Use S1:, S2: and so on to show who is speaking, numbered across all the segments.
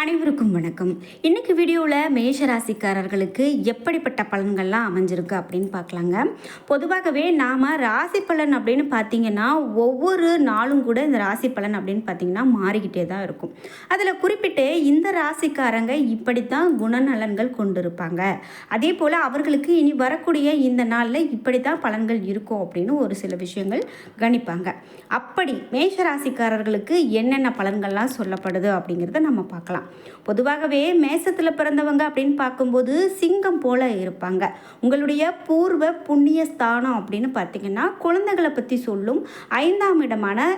S1: அனைவருக்கும் வணக்கம். இன்னைக்கு வீடியோவில் மேஷராசிக்காரர்களுக்கு எப்படிப்பட்ட பலன்கள்லாம் அமைஞ்சிருக்கு அப்படின்னு பார்க்கலாங்க. பொதுவாகவே நாம் ராசி பலன் அப்படின்னு பார்த்தீங்கன்னா ஒவ்வொரு நாளும் கூட இந்த ராசி பலன் அப்படின்னு பார்த்தீங்கன்னா மாறிக்கிட்டே தான் இருக்கும். அதில் குறிப்பிட்டு இந்த ராசிக்காரங்க இப்படித்தான் குணநலன்கள் கொண்டிருப்பாங்க. அதே போல் அவர்களுக்கு இனி வரக்கூடிய இந்த நாளில் இப்படி தான் பலன்கள் இருக்கும் அப்படின்னு ஒரு சில விஷயங்கள் கணிப்பாங்க. அப்படி மேஷராசிக்காரர்களுக்கு என்னென்ன பலன்கள்லாம் சொல்லப்படுது அப்படிங்கிறத நம்ம பார்க்கலாம். பொதுவாகவே மேசத்தில் பிறந்தவங்க அப்படின்னு பார்க்கும்போது சிங்கம் போல இருப்பாங்க. உங்களுடைய பூர்வ புண்ணிய ஸ்தானம் அப்படின்னு பார்த்தீங்கன்னா குழந்தைகளை பற்றி சொல்லும் ஐந்தாம் இடமான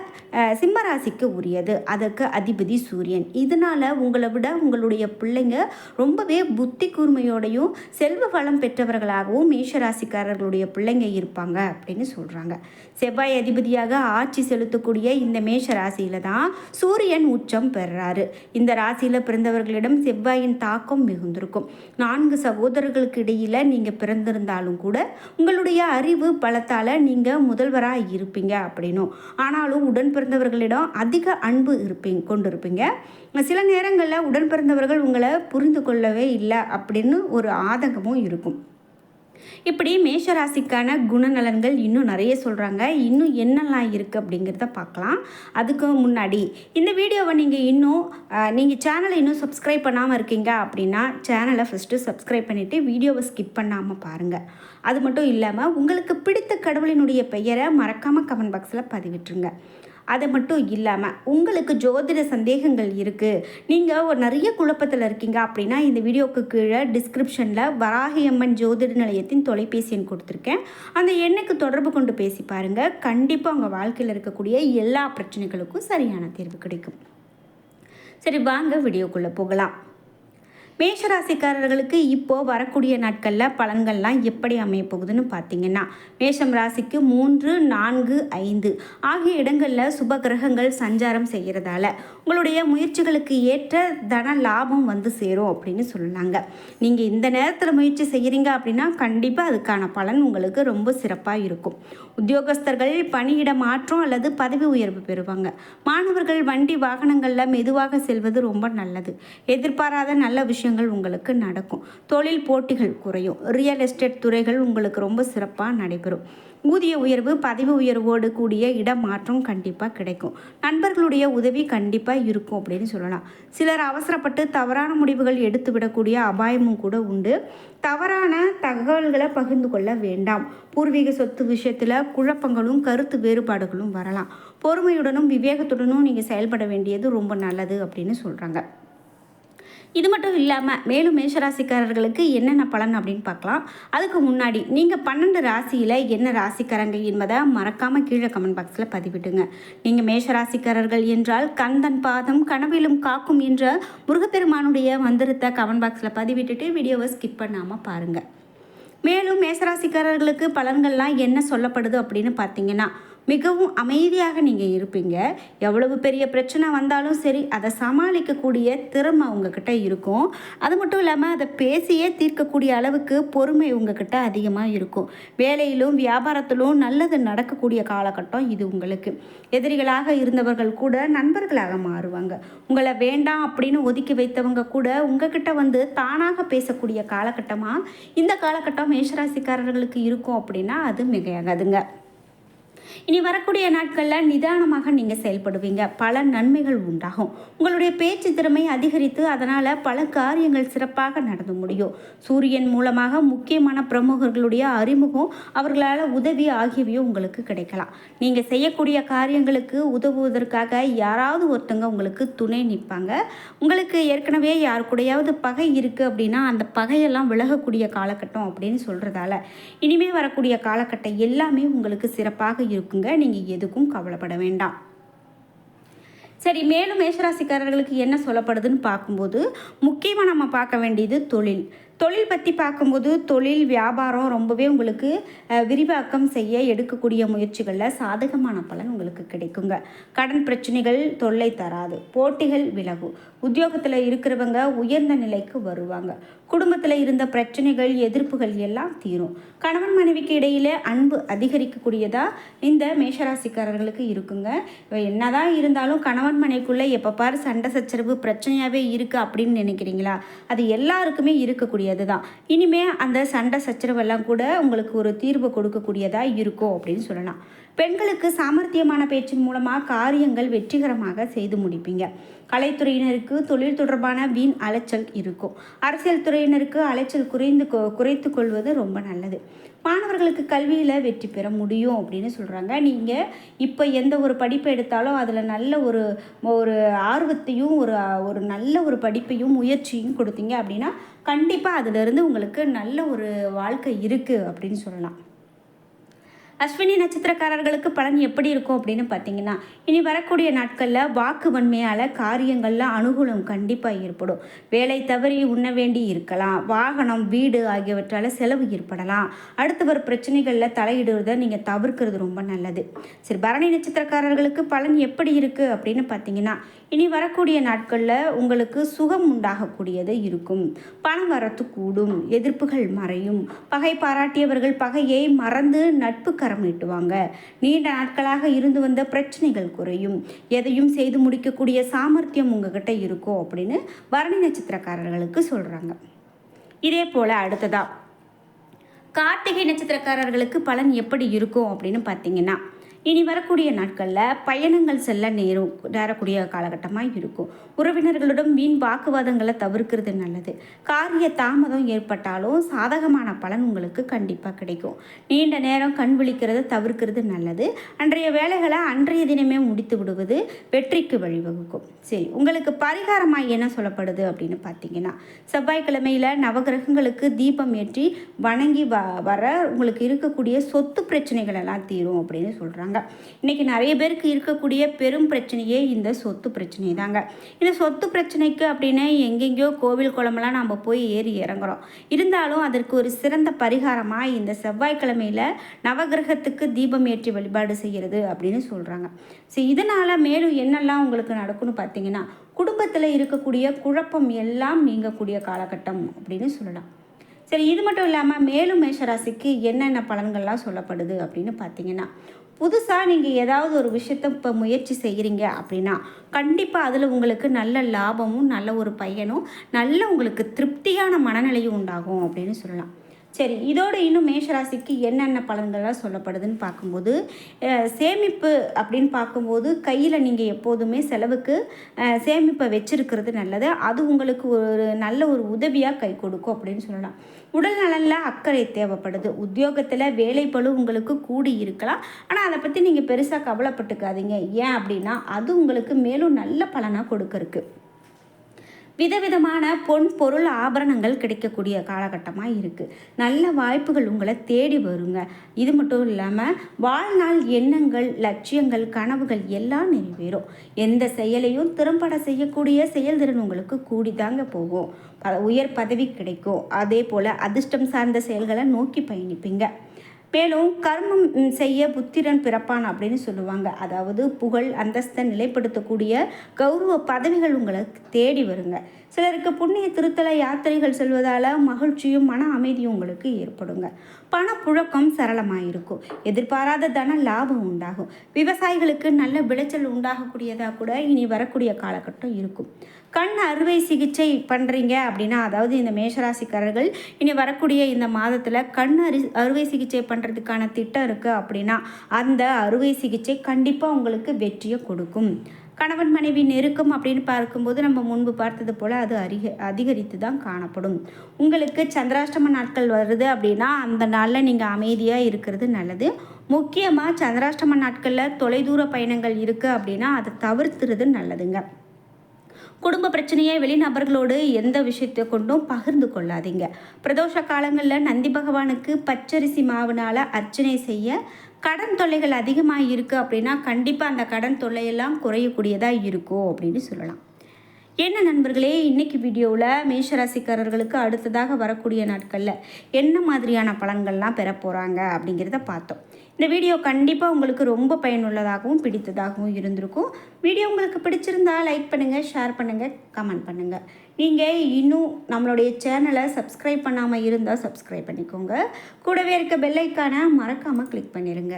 S1: சிம்மராசிக்கு உரியது. அதற்கு அதிபதி சூரியன். இதனால் உங்களை விட உங்களுடைய பிள்ளைங்க ரொம்பவே புத்தி கூர்மையோடையும் செல்வ வளம் பெற்றவர்களாகவும் மேஷராசிக்காரர்களுடைய பிள்ளைங்க இருப்பாங்க அப்படின்னு சொல்கிறாங்க செவ்வாய் அதிபதியாக ஆட்சி செலுத்தக்கூடிய இந்த மேஷ ராசியில் தான் சூரியன் உச்சம் பெறுறாரு இந்த ராசியில் பிறந்தவர்களிடம் செவ்வாயின் தாக்கம் மிகுந்திருக்கும். நான்கு சகோதரர்களுக்கு இடையில் நீங்கள் பிறந்திருந்தாலும் கூட உங்களுடைய அறிவு பலத்தால் நீங்கள் முதல்வராக இருப்பீங்க அப்படின்னும். ஆனாலும் உடன் பிறந்தவர்களிடம் அதிக அன்பு இருப்பீங்க கொண்டிருப்பீங்க. சில நேரங்களில் உடன் பிறந்தவர்கள் உங்களை புரிந்து கொள்ளவே இல்லை அப்படின்னு ஒரு ஆதங்கமும் இருக்கும். இப்படி மேஷராசிக்கான குணநலன்கள் இன்னும் நிறைய சொல்கிறாங்க இன்னும் என்னெல்லாம் இருக்குது அப்படிங்கிறத பார்க்கலாம். அதுக்கு முன்னாடி இந்த வீடியோவை நீங்கள் இன்னும் நீங்கள் சேனலை இன்னும் சப்ஸ்கிரைப் பண்ணாமல் இருக்கீங்க அப்படின்னா சேனலை ஃபஸ்ட்டு சப்ஸ்கிரைப் பண்ணிவிட்டு வீடியோவை ஸ்கிப் பண்ணாமல் பாருங்கள் அது மட்டும் இல்லாமல் உங்களுக்கு பிடித்த கடவுளினுடைய பெயரை மறக்காமல் கமெண்ட் பாக்ஸில் பதிவிட்டுருங்க. அது மட்டும் இல்லாமல் உங்களுக்கு ஜோதிட சந்தேகங்கள் இருக்குது நீங்கள் ஒரு நிறைய குழப்பத்தில் இருக்கீங்க அப்படின்னா இந்த வீடியோவுக்கு கீழே டிஸ்கிரிப்ஷனில் வராகியம்மன் ஜோதிட நிலையத்தின் தொலைபேசி எண் கொடுத்துருக்கேன். அந்த எண்ணுக்கு தொடர்பு கொண்டு பேசி பாருங்கள் கண்டிப்பாக உங்கள் வாழ்க்கையில் இருக்கக்கூடிய எல்லா பிரச்சனைகளுக்கும் சரியான தீர்வு கிடைக்கும். சரி வாங்க வீடியோக்குள்ளே போகலாம். மேஷராசிக்காரர்களுக்கு இப்போது வரக்கூடிய நாட்களில் பலன்கள்லாம் எப்படி அமைய போகுதுன்னு பார்த்தீங்கன்னா மேஷம் ராசிக்கு மூன்று நான்கு ஐந்து ஆகிய இடங்களில் சுப கிரகங்கள் சஞ்சாரம் செய்கிறதால உங்களுடைய முயற்சிகளுக்கு ஏற்ற தன லாபம் வந்து சேரும் அப்படின்னு சொல்லலாங்க நீங்கள் இந்த நேரத்தில் முயற்சி செய்கிறீங்க அப்படின்னா கண்டிப்பாக அதுக்கான பலன் உங்களுக்கு ரொம்ப சிறப்பாக இருக்கும். உத்தியோகஸ்தர்கள் பணியிட மாற்றம் அல்லது பதவி உயர்வு பெறுவாங்க. மாணவர்கள் வண்டி வாகனங்களில் மெதுவாக செல்வது ரொம்ப நல்லது. எதிர்பாராத நல்ல விஷயங்கள் உங்களுக்கு நடக்கும். தொழில் போட்டிகள் குறையும். ரியல் எஸ்டேட் துறைகள் உங்களுக்கு ரொம்ப சிறப்பாக நடைபெறும். ஊதிய உயர்வு பதவி உயர்வோடு கூடிய இடமாற்றம் கண்டிப்பாக கிடைக்கும். நண்பர்களுடைய உதவி கண்டிப்பாக இருக்கும் அப்படின்னு சொல்லலாம். சிலர் அவசரப்பட்டு தவறான முடிவுகள் எடுத்து விடக்கூடிய அபாயமும் கூட உண்டு. தவறான தகவல்களை பகிர்ந்து கொள்ள வேண்டாம். பூர்வீக சொத்து விஷயத்தில் குழப்பங்களும் கருத்து வேறுபாடுகளும் வரலாம். பொறுமையுடனும் விவேகத்துடனும் நீங்கள் செயல்பட வேண்டியது ரொம்ப நல்லது அப்படின்னு சொல்கிறாங்க இது மட்டும் இல்லாமல் மேலும் மேஷராசிக்காரர்களுக்கு என்னென்ன பலன் அப்படின்னு பார்க்கலாம். அதுக்கு முன்னாடி நீங்கள் பன்னெண்டு ராசியில் என்ன ராசிக்காரங்க என்பதை மறக்காமல் கீழே கமெண்ட் பாக்ஸில் பதிவிட்டுங்க நீங்கள் மேஷராசிக்காரர்கள் என்றால் கந்தன் பாதம் கனவிலும் காக்கும் என்ற முருகப்பெருமானுடைய மந்திரத்தை கமெண்ட் பாக்ஸில் பதிவிட்டுட்டு வீடியோவை ஸ்கிப் பண்ணாமல் பாருங்கள் மேலும் மேசராசிக்காரர்களுக்கு பலன்கள்லாம் என்ன சொல்லப்படுது அப்படின்னு பார்த்தீங்கன்னா மிகவும் அமைதியாக நீங்கள் இருப்பீங்க. எவ்வளவு பெரிய பிரச்சனை வந்தாலும் சரி அதை சமாளிக்கக்கூடிய திறமை உங்ககிட்ட இருக்கும். அது மட்டும் இல்லாமல் அதை பேசியே தீர்க்கக்கூடிய அளவுக்கு பொறுமை உங்ககிட்ட அதிகமாக இருக்கும். வேலையிலும் வியாபாரத்திலும் நல்லது நடக்கக்கூடிய காலகட்டம் இது உங்களுக்கு. எதிரிகளாக இருந்தவர்கள் கூட நண்பர்களாக மாறுவாங்க. உங்களை வேண்டாம் அப்படின்னு ஒதுக்கி வைத்தவங்க கூட உங்ககிட்ட வந்து தானாக பேசக்கூடிய காலகட்டமாக இந்த காலகட்டம் மேஷராசிக்காரர்களுக்கு இருக்கும் அப்படின்னா அது மிகையாகாதுங்க. இனி வரக்கூடிய நாட்களில் நிதானமாக நீங்கள் செயல்படுவீங்க. பல நன்மைகள் உண்டாகும். உங்களுடைய பேச்சு திறமை அதிகரித்து அதனால் பல காரியங்கள் சிறப்பாக நடந்து முடியும். சூரியன் மூலமாக முக்கியமான பிரமுகர்களுடைய அறிமுகம் அவர்களால் உதவி ஆகியவையும் உங்களுக்கு கிடைக்கலாம். நீங்கள் செய்யக்கூடிய காரியங்களுக்கு உதவுவதற்காக யாராவது ஒருத்தங்க உங்களுக்கு துணை நிற்பாங்க. உங்களுக்கு ஏற்கனவே யார் கூடயாவது பகை இருக்குது அப்படின்னா அந்த பகையெல்லாம் விலகக்கூடிய காலகட்டம் அப்படின்னு சொல்கிறதால இனிமேல் வரக்கூடிய காலகட்டம் எல்லாமே உங்களுக்கு சிறப்பாக இருக்கும் இருக்குங்க. நீங்கள் எதுக்கும் கவலைப்பட வேண்டாம். சரி மேலும் மேஷராசிக்காரர்களுக்கு என்ன சொல்லப்படுதுன்னு பார்க்கும்போது முக்கியமாக நம்ம பார்க்க வேண்டியது தொழில். தொழில் பற்றி பார்க்கும்போது தொழில் வியாபாரம் ரொம்பவே உங்களுக்கு விரிவாக்கம் செய்ய எடுக்கக்கூடிய முயற்சிகளில் சாதகமான பலன் உங்களுக்கு கிடைக்குங்க. கடன் பிரச்சனைகள் தொல்லை தராது. போட்டிகள் விலகும் உத்தியோகத்தில் இருக்கிறவங்க உயர்ந்த நிலைக்கு வருவாங்க. குடும்பத்தில் இருந்த பிரச்சனைகள் எதிர்ப்புகள் எல்லாம் தீரும். கணவன் மனைவிக்கு இடையில அன்பு அதிகரிக்கக்கூடியதாக இந்த மேஷராசிக்காரர்களுக்கு இருக்குங்க. இவ என்னதான் இருந்தாலும் கணவன் மனைவிக்குள்ளே எப்போ பாரு சண்டை சச்சரவு பிரச்சனையாகவே இருக்குது அப்படின்னு நினைக்கிறீங்களா? அது எல்லாருக்குமே இருக்கக்கூடியது தான் இனிமே அந்த சண்டை சச்சரவெல்லாம் கூட உங்களுக்கு ஒரு தீர்வு கொடுக்கக்கூடியதா இருக்கும் அப்படின்னு சொல்லலாம். பெண்களுக்கு சாமர்த்தியமான பேச்சின் மூலமாக காரியங்கள் வெற்றிகரமாக செய்து முடிப்பீங்க. கலைத்துறையினருக்கு தொழில் தொடர்பான வீண் அலைச்சல் இருக்கும். அரசியல் துறையினருக்கு அலைச்சல் குறைந்து கொ- குறைத்து கொள்வது ரொம்ப நல்லது. மாணவர்களுக்கு கல்வியில் வெற்றி பெற முடியும் அப்படின்னு சொல்கிறாங்க நீங்கள் இப்போ எந்த ஒரு படிப்பை எடுத்தாலும் அதில் நல்ல ஒரு ஒரு ஆர்வத்தையும் ஒரு ஒரு நல்ல ஒரு படிப்பையும் முயற்சியும் கொடுத்தீங்க அப்படின்னா கண்டிப்பாக அதிலிருந்து உங்களுக்கு நல்ல ஒரு வாழ்க்கை இருக்குது அப்படின்னு சொல்லலாம். அஸ்வினி நட்சத்திரக்காரர்களுக்கு பலன் எப்படி இருக்கும் அப்படின்னு பார்த்தீங்கன்னா இனி வரக்கூடிய நாட்களில் வாக்கு வன்மையால் காரியங்களில் அனுகூலம் கண்டிப்பாக ஏற்படும். வேலை தவறி உண்ண வேண்டி இருக்கலாம். வாகனம் வீடு ஆகியவற்றால் செலவு ஏற்படலாம். அடுத்து வர பிரச்சனைகளில் தலையிடுவதை நீங்கள் தவிர்க்கிறது ரொம்ப நல்லது. சரி பரணி நட்சத்திரக்காரர்களுக்கு பலன் எப்படி இருக்குது அப்படின்னு பார்த்தீங்கன்னா இனி வரக்கூடிய நாட்களில் உங்களுக்கு சுகம் உண்டாகக்கூடியது இருக்கும். பணம் வரத்து கூடும். எதிர்ப்புகள் மறையும். பகை பாராட்டியவர்கள் பகையை மறந்து நட்பு பரிகாரம் நீட்டுவாங்க. நீண்ட நாட்களாக இருந்து வந்த பிரச்சனைகள் குறையும். எதையும் செய்து முடிக்கக்கூடிய சாமர்த்தியம் உங்ககிட்ட இருக்கும் அப்படின்னு பரணி நட்சத்திரக்காரர்களுக்கு சொல்கிறாங்க இதே போல் அடுத்ததா கார்த்திகை நட்சத்திரக்காரர்களுக்கு பலன் எப்படி இருக்கும் அப்படின்னு பார்த்தீங்கன்னா இனி வரக்கூடிய நாட்களில் பயணங்கள் செல்ல நேரும் நேரக்கூடிய காலகட்டமாக இருக்கும். உறவினர்களுடன் வீண் வாக்குவாதங்களை தவிர்க்கிறது நல்லது. காரிய தாமதம் ஏற்பட்டாலும் சாதகமான பலன் உங்களுக்கு கண்டிப்பாக கிடைக்கும். நீண்ட நேரம் கண் விழிக்கிறத தவிர்க்கிறது நல்லது. அன்றைய வேலைகளை அன்றைய தினமே முடித்து விடுவது வெற்றிக்கு வழிவகுக்கும். சரி உங்களுக்கு பரிகாரமாக என்ன சொல்லப்படுது அப்படின்னு பார்த்தீங்கன்னா செவ்வாய்க்கிழமையில் நவகிரகங்களுக்கு தீபம் ஏற்றி வணங்கி வ வர உங்களுக்கு இருக்கக்கூடிய சொத்து பிரச்சனைகள் எல்லாம் தீரும் அப்படின்னு சொல்கிறாங்க இன்றைக்கி நிறைய பேருக்கு இருக்கக்கூடிய பெரும் பிரச்சனையே இந்த சொத்து பிரச்சனை தாங்க இந்த சொத்து பிரச்சனைக்கு அப்படின்னு எங்கெங்கேயோ கோவில் குளமெல்லாம் நம்ம போய் ஏறி இறங்குறோம். இருந்தாலும் அதற்கு ஒரு சிறந்த பரிகாரமாக இந்த செவ்வாய்க்கிழமையில் நவகிரகத்துக்கு தீபம் ஏற்றி வழிபாடு செய்கிறது அப்படின்னு சொல்கிறாங்க சரி இதனால் மேலும் என்னெல்லாம் உங்களுக்கு நடக்கும்னு பார்த்தீங்கன்னா குடும்பத்தில் இருக்கக்கூடிய குழப்பம் எல்லாம் நீங்கக்கூடிய காலகட்டம் அப்படின்னு சொல்லலாம். சரி இது மட்டும் இல்லாமல் மேலும் மேஷராசிக்கு என்னென்ன பலன்கள்லாம் சொல்லப்படுது அப்படின்னு பார்த்தீங்கன்னா புதுசாக நீங்கள் ஏதாவது ஒரு விஷயத்த இப்போ முயற்சி செய்கிறீங்க அப்படின்னா கண்டிப்பாக அதில் உங்களுக்கு நல்ல லாபமும் நல்ல ஒரு பையனும் நல்ல உங்களுக்கு திருப்தியான மனநிலையும் உண்டாகும் அப்படின்னு சொல்லலாம். சரி இதோட இன்னும் மேஷராசிக்கு என்னென்ன பலன்களாக சொல்லப்படுதுன்னு பார்க்கும்போது சேமிப்பு அப்படின்னு பார்க்கும்போது கையில் நீங்கள் எப்போதுமே செலவுக்கு சேமிப்பை வச்சுருக்கிறது நல்லது. அது உங்களுக்கு ஒரு நல்ல ஒரு உதவியாக கை கொடுக்கும் அப்படின்னு சொல்லலாம். உடல் நலனில் அக்கறை தேவைப்படுது. உத்தியோகத்தில் வேலைப்பழு உங்களுக்கு கூடி இருக்கலாம். ஆனால் அதை பற்றி நீங்கள் பெருசாக கவலைப்பட்டுக்காதீங்க. ஏன் அப்படின்னா அது உங்களுக்கு மேலும் நல்ல பலனாக கொடுக்கறக்கு விதவிதமான பொன் பொருள் ஆபரணங்கள் கிடைக்கக்கூடிய காலகட்டமாக இருக்குது நல்ல வாய்ப்புகள் உங்களை தேடி வருங்க. இது மட்டும் இல்லாமல் வாழ்நாள் எண்ணங்கள் லட்சியங்கள் கனவுகள் எல்லாம் நிறைவேறும். எந்த செயலையும் திறம்பட செய்யக்கூடிய செயல்திறன் உங்களுக்கு கூடிதாங்க போகும். உயர் பதவி கிடைக்கும். அதே போல் அதிர்ஷ்டம் சார்ந்த செயல்களை நோக்கி பயணிப்பீங்க. மேலும் கர்மம் செய்ய புத்திரன் பிறப்பான் அப்படின்னு சொல்லுவாங்க. அதாவது புகழ் அந்தஸ்தை நிலைப்படுத்தக்கூடிய கௌரவ பதவிகள் உங்களை தேடி வருங்க. சிலருக்கு புண்ணிய திருத்தல யாத்திரைகள் செல்வதால் மகிழ்ச்சியும் மன அமைதியும் உங்களுக்கு ஏற்படுங்க. பணப்புழக்கம் சரளமாக இருக்கும் எதிர்பாராத தன லாபம் உண்டாகும். விவசாயிகளுக்கு நல்ல விளைச்சல் உண்டாகக்கூடியதாக கூட இனி வரக்கூடிய காலகட்டம் இருக்கும். கண் அறுவை சிகிச்சை பண்ணுறீங்க அப்படின்னா அதாவது இந்த மேஷராசிக்காரர்கள் இனி வரக்கூடிய இந்த மாதத்தில் கண் அரி அறுவை சிகிச்சை பண்ணுறதுக்கான திட்டம் இருக்குது அப்படின்னா அந்த அறுவை சிகிச்சை கண்டிப்பாக உங்களுக்கு வெற்றியை கொடுக்கும். கணவன் மனைவி நெருக்கம் அப்படின்னு பார்க்கும்போது நம்ம முன்பு பார்த்தது போல் அது அதிக அதிகரித்து தான் காணப்படும். உங்களுக்கு சந்திராஷ்டம நாட்கள் வருது அப்படின்னா அந்த நாளில் நீங்கள் அமைதியாக இருக்கிறது நல்லது. முக்கியமாக சந்திராஷ்டம நாட்களில் தொலைதூர பயணங்கள் இருக்குது அப்படின்னா அதை தவிர்த்துறது நல்லதுங்க. குடும்ப பிரச்சனையை வெளிநபர்களோடு எந்த விஷயத்தை கொண்டும் பகிர்ந்து கொள்ளாதீங்க. பிரதோஷ காலங்களில் நந்தி பகவானுக்கு பச்சரிசி மாவுனால் அர்ச்சனை செய்ய கடன் தொல்லைகள் அதிகமாக இருக்குது அப்படின்னா கண்டிப்பாக அந்த கடன் தொல்லையெல்லாம் குறையக்கூடியதாக இருக்கும் அப்படின்னு சொல்லலாம். என்ன நண்பர்களே இன்னைக்கு வீடியோவில் மேஷராசிக்காரர்களுக்கு அடுத்ததாக வரக்கூடிய நாட்களில் என்ன மாதிரியான பலன்கள்லாம் பெற போகிறாங்க அப்படிங்கிறத பார்த்தோம். இந்த வீடியோ கண்டிப்பாக உங்களுக்கு ரொம்ப பயனுள்ளதாகவும் பிடித்ததாகவும் இருந்திருக்கும். வீடியோ உங்களுக்கு பிடிச்சிருந்தா லைக் பண்ணுங்கள் ஷேர் பண்ணுங்கள் கமெண்ட் பண்ணுங்கள் நீங்கள் இன்னும் நம்மளுடைய சேனலை சப்ஸ்கிரைப் பண்ணாமல் இருந்தால் சப்ஸ்கிரைப் பண்ணிக்கோங்க. கூடவே இருக்க பெல்லைக்கான மறக்காமல் கிளிக் பண்ணிடுங்க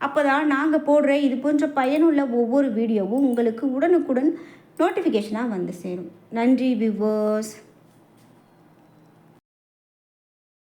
S1: அப்போ தான் நாங்கள் போடுற இது போன்ற பயனுள்ள ஒவ்வொரு வீடியோவும் உங்களுக்கு உடனுக்குடன் நோட்டிஃபிகேஷனாக வந்து சேரும். நன்றி விவர்ஸ்